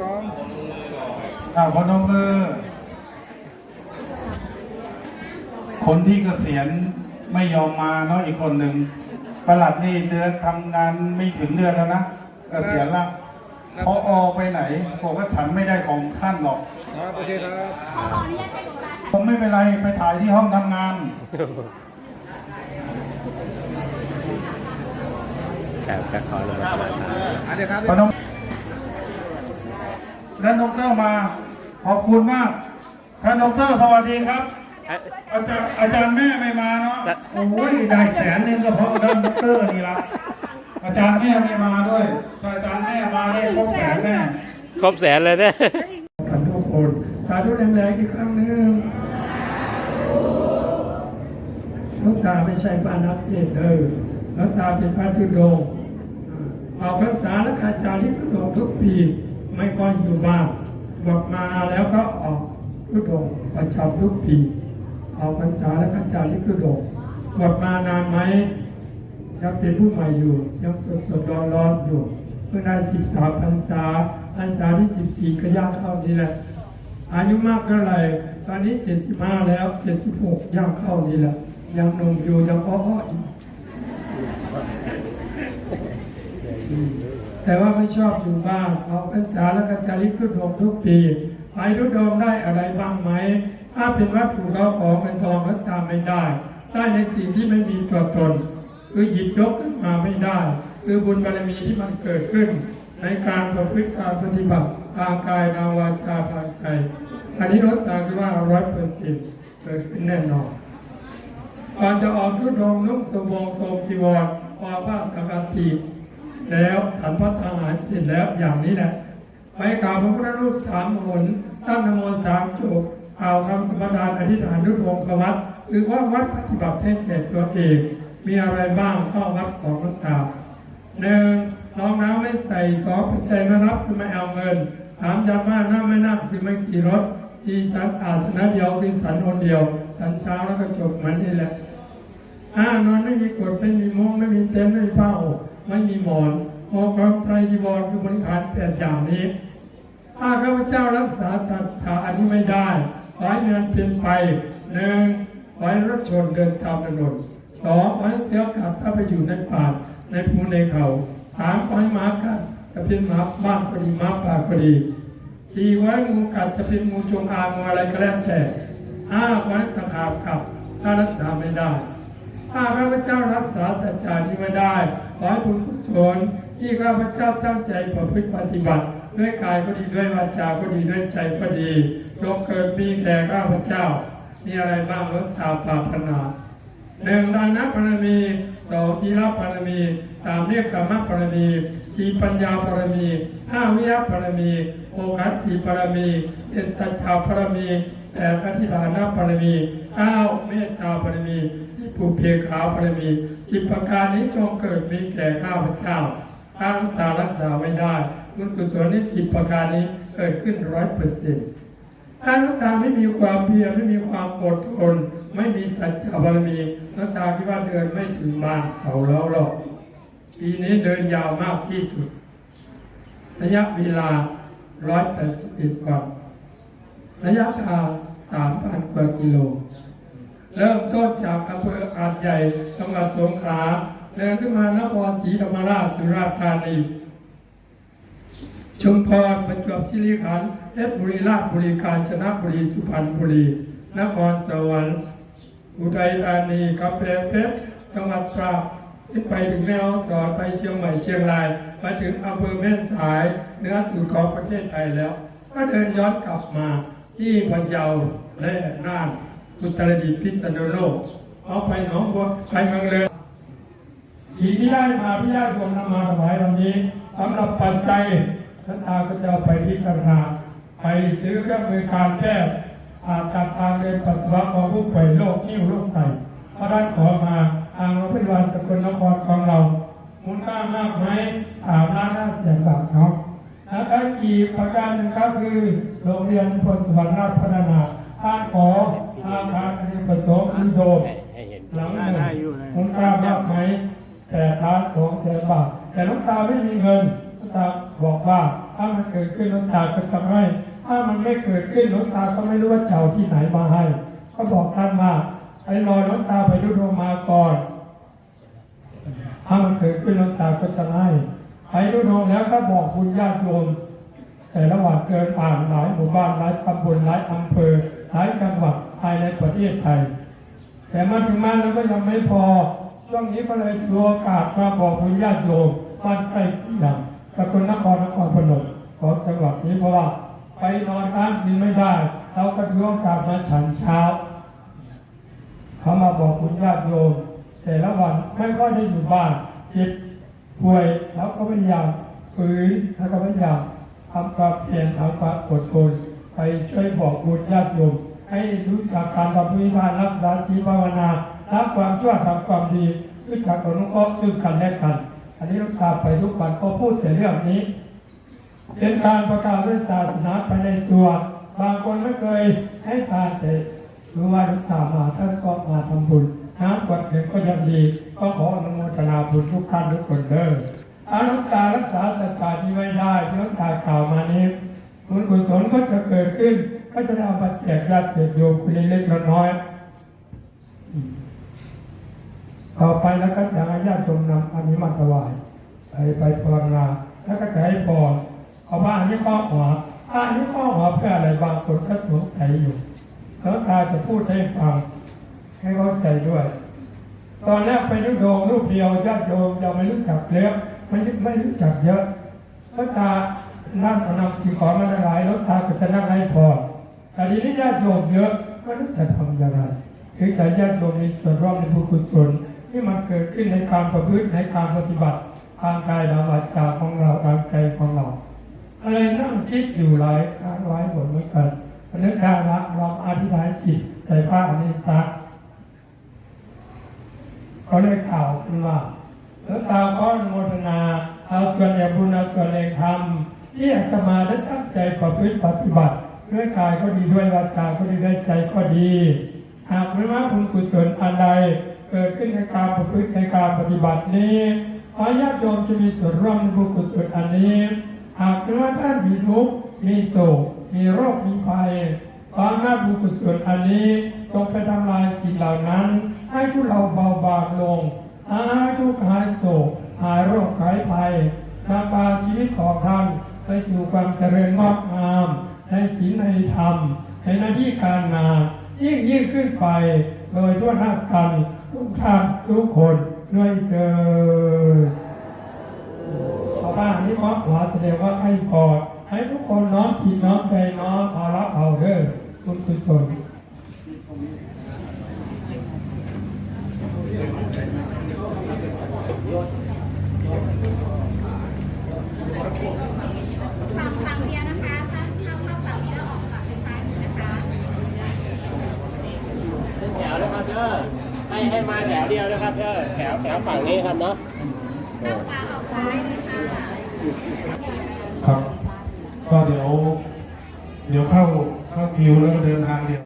สองอ่าพนมมือ คนที่เกษียณไม่ยอมมาเนาะอีกคนหนึ่งประหลัดนี่เดือนทำงานไม่ถึงเดือนแล้วนะเกษียณละพออไปไหนบอกว่าฉันไม่ได้ของท่านหรอกครับโอเคครับผมไม่เป็นไรไปถ่ายที่ห้องทำงานครับก็ขอลงมาประชาอันนี้ครับพ นมท่านดอกเตอรมาขอบคุณมากท่านดอกเตอรสวัสดีครับ อาจารย์อาจารย์แม่ไม่มาเนาะโอ้ยได้แสนหนึ่งก็เพราะท่านดอกเตอรนี่ละอาจารย์แม่ไม่มาด้วยถ้าอาจารย์แม่มาได้ครบแสนแน่ครบแสนเลยเนี่ยกันทุกคนสาธุแรงๆอีกครั้งหนึ่งหลูกตาไม่ใช่พระนักเทศน์เลยหลูกตาเป็นพระธุดงค์ออกพรรษาและคาจาริกธุดงค์ทุกปี ไม่ค่อยอยู่บ้านบวชมาแล้วก็ออกธุดงประจำทุกปีออกพรรษาและคาจาริกธุดงบวชมานานไหมยังเป็นผู้ใหม่อยู่ยังสดสดร้อนร้อนอยู่เพิ่งได้สิบสามพรรษาพรรษาที่สิบสี่ก็ย่างเข้านี่แหละ อายุมากเท่าไหร่ตอนนี้เจ็ดสิบห้าแล้วเจ็ดสิบหกย่างเข้านี่แหละ ยังหนุ่มอยู่ยังอ้ออยู่อ แต่ว่าไม่ชอบอยู่บ้านออกพรรษาแล้วก็จาริกทุดงทุกปีไปทุดงได้อะไรบ้างไหม ถ้าเป็นวัตถุเขาของเป็นทองก็ตามไม่ได้ ได้ในสิ่งที่ไม่มีตัวตน คือหยิบยกขึ้นมาไม่ได้ คือบุญบารมีที่มันเกิดขึ้น ในการประพฤติการปฏิบัติทางกายทางวาจาทางใจอันนี้รถตาคือว่าร้อยเปอร์เซ็นต์เกิดขึ้นแน่นอนก่อนจะออกทุดงนุ่งสบงทรงจีวรวาผ้าสังฆทิ แล้วสันพัฒอาหารเสร็จแล้วอย่างนี้แหละไปกราบพระพุทธรูปสามหนตั้งนโมสามจบกล่าคำสมดานอธิษฐานทุดงควัดหรือว่าวัดปฏิบัติให้แก่ตัวเองมีอะไรบ้างเข้าวัดของพระตาหนึ่งรองน้ำไม่ใส่สองปัจจัยไม่รับคือไม่เอาเงินสามยาม่าน้ำไม่นับคือไม่ขี่รถทีสันอาสนะเดียวคือสันคนเดียว สันเช้าแล้วก็จบเหมือนนี่แหละห้านอนไม่มีกฎไม่มีมุ้งไม่มีเต็นท์ไม่มีผ้าห่ม ไม่มีหมอนหอกรไตรจีวรคือบริการแปดอย่างนี้ ถ้าข้าพเจ้ารักษาจัดฉาอันนี้ไม่ได้ขอให้เงินเป็นไปหนึ่งขอให้รถชนเดินตามถนนสองขอให้เที่ยวกลับถ้าไปอยู่ในป่าในภูในเขาสามขอให้หมากัดจะเป็นหมาบ้านก็ดีหมาป่าก็ดีสี่ไว้งูกัดจะเป็นงูจงอางงูอะไรก็แล้วแต่ห้าขอให้ตะขาบกัดถ้ารักษาไม่ได้ ถ้าข้าพเจ้ารักษาสัจจะนี้ไม่ได้ขอให้บุญกุศลที่ข้าพเจ้าตั้งใจประพฤติปฏิบัติ ด้วยกายก็ดีด้วยวาจาก็ดีด้วยใจก็ดีจงเกิดมีแก่ข้าพเจ้า มีอะไรบ้างลดตามปรารถนาหนึ่งดานะปรมีสองศีลปรมีสามเรียกกรรมปรมีสี่ปัญญาปรมีห้าวิยปรมีโอกัสติปรมีเจ็ดสัจจาปรมี แปดอธิฐานะปรมีเก้าเมตตาปรมีสิบปุเพขาปรมีสิบประการนี้จงเกิดมีแก่ข้าพเจ้าถ้ารักษารักษาไม่ได้บุญกุศลนี้สิบประการนี้เกิดขึ้นร้อยเปอร์เซ็นต์ถ้าลูกตาไม่มีความเพียรไม่มีความอดทนไม่มีสัจจะบารมีลูกตาคิดว่าเดินไม่ถึงบานเสาแล้วหรอกปีนี้เดินยาวมากที่สุด ระยะเวลาร้อยแปดสิบเอ็ดวันระยะทาง สามพันกว่ากิโล เริ่มต้นจากอำเภออาจใหญ่จังหวัดสงขลาเดินขึ้นมานครศรีธรรมราชสุราษฎร์ธานีชุมพรประจวบคีรีขันธ์เพชรบุรีราชบุรีกาญจนบุรีสุพรรณบุรี นครสวรรค์อุทัยธานีกำแพงเพชรจังหวัดตราดที่ไปถึงแม่ฮ่องสอนไปเชียงใหม่เชียงรายมาถึงอำเภอแม่สายเนื้อสุดของประเทศไทยแล้ว ก็เดินย้อนกลับมา ที่พะเยาและน่านอุตรดิตถ์พิษณุโลก เอาไปหนองบัวไปเมืองเลยสิ่งที่ได้มาพิยาชนนำมาถวายวันนี้สำหรับปัจจัยท่านอาก็จะเอาไปพิจารณาไปซื้อเครื่องมือการแพทย์อาตัดทางเดินปัสสาวะของผู้ป่วยโรคนิ้วโรคไตเพราะด้านขอมาทางโรงพยาบาลสกลนครของเรามูลค่ามากไหมสามล้านห้าแสนบาทเนาะ แล้วก็อีกประการหนึ่งก็คือ โรงเรียนพลสวรรค์ราชพัฒนาท่านขออาคารอเนกประสงค์อินโดมให้เห็นหลังหนึ่งคุณตามากไหมแปดล้านสองแสนบาทแต่ลูกตาไม่มีเงินลูกตาบอกว่าถ้ามันเกิดขึ้นลวงตาก็จะให้ ถ้ามันไม่เกิดขึ้นลวงตาก็ไม่รู้ว่าจะเอาที่ไหนมาให้ ก็บอกท่านว่าไปรอลวงตาไปดูดวงมาก่อนถ้ามันเกิดขึ้นลวงตาก็จะให้ ไปดูดวงแล้วก็บอกคุณญาติโยมแต่ระหว่างเกินผ่านหลายหมู่บ้านหลายตำบลหลายอำเภอหลายจังหวัดภายในประเทศไทย แต่มาถึงมาแล้วก็ยังไม่พอช่วงนี้ก็เลยถือโอกาสมาบอกคุณญาติโยมบ้านใกล้เคียงสกลนครนครพนมของจังหวัดนี้เพราะว่าไปนอนค้างกินไม่ได้เราก็ถือโอกาสมาฉันเช้าเขามาบอกคุณญาติโยมแต่ละวันไม่ค่อยได้อยู่บ้านเจ็บ ป่วยแล้วก็พยายามฝืนแล้วก็พยายามทำความเพียรทำความอดทนไปช่วยบอกบุญญาติโยมให้รู้จักการทำพิธีทานรักษาศีภาวนาละความชั่วทำความดีรู้จักอนุเคราะห์ซึ่งกันและกัน อันนี้ลูกตาไปทุกวันก็พูดแต่เรื่องนี้เป็นการประกาศด้วยศาสนาไปในตัว บางคนไม่เคยให้ทานแต่รู้ว่าลูกตามาท่านก็มาทำบุญ น้ำกวดเงินก็ยังดีก็ขออนุโมทนาบุญทุกท่านทุกคนเด้ออาลูกตารักษาศรัทธาที่ไม่ได้ที่ลูกตากล่าวมานี้บุญกุศลก็จะเกิดขึ้น ก็จะด้เอามาแจกญาติโยมคนเล็กน้อยต่อไปแล้วก็จะให้ญาติโยมนำอันนี้มาถวายไปไปภาวนาแล้วก็จะให้พรเอาว่านนี้ข้อหัวอันนี้ข้อหัวเพื่ออะไรบางคนก็สงสัยอยู่แล้วตาจะพูดให้ฟัง ให้เข้าใจด้วย ตอนแรกไปนุโดงรูปเดียวญาติโยมยังไม่รู้จักเยอะไม่ไม่รู้จักเยอะแล้วตานั่งเอานำสิ่งของมาหลายแล้วตาก็จะนั่งให้พรแต่ทีนี้ญาติโยมเยอะไม่รู้จะทำอย่างไรคือแต่ญาติโยมมีส่วนร่วมในบุญกุศลที่มันเกิดขึ้นในการประพฤติในการปฏิบัติทางกายทางวาจาของเราทางใจของเรา อะไรนั่งคิดอยู่หลายครั้งหลายหนเหมือนกันนึกทางละลองอธิษฐานจิตใจพระอนิสสะก็ได้ข่าวขึ้นว่าแล้วตาก็อนุโมทนาเอาส่วนแห่งบุญเอาส่วนแห่งธรรม ที่อาตมาได้ตั้งใจประพฤติปฏิบัติด้วยกายก็ดีด้วยวาจาก็ดีด้วยใจก็ดี หากไม่ว่าบุญกุศลอันใดเกิดขึ้นในการประพฤติในการปฏิบัตินี้ขอญาติโยมจะมีส่วนร่วมในบุญกุศลอันนี้ หากเป็นว่าท่านมีทุกข์มีโศกมีโรคมีภัยความน่าบุญกุศลอันนี้จงไปทำลายสิ่งเหล่านั้น ให้พวกเราเบาบางลงหายทุกข์หายโศกหายโรคหายภัย นำพาชีวิตของท่านไปสู่ความเจริญงอกงามในศีลในธรรมในหน้าที่การงานยิ่งยิ่งขึ้นไปโดยทั่วหน้ากันทุกท่านทุกคนด้วยเกิดพระบ้านที่ขอแสดงว่าให้กอดให้ทุกคนน้อมผิดน้อมใจน้อมภาละเอาเด้อคุณกุศล ฝั่งฝั่งเดียวนะคะถ้าเข้าเข้าฝั่งนี้แล้วออกฝั่งซ้ายมือนะคะ แถ วนะครับเด้อให้ให้มาแถวเดียวนะครับเพื่อแถวแถวฝั่งนี้ครับเนาะเข้าขวาออกซ้ายเลยค่ะครับ ก็เดี๋ยว เดี๋ยวเข้าเข้าคิวแล้วก็เดินทางเดียว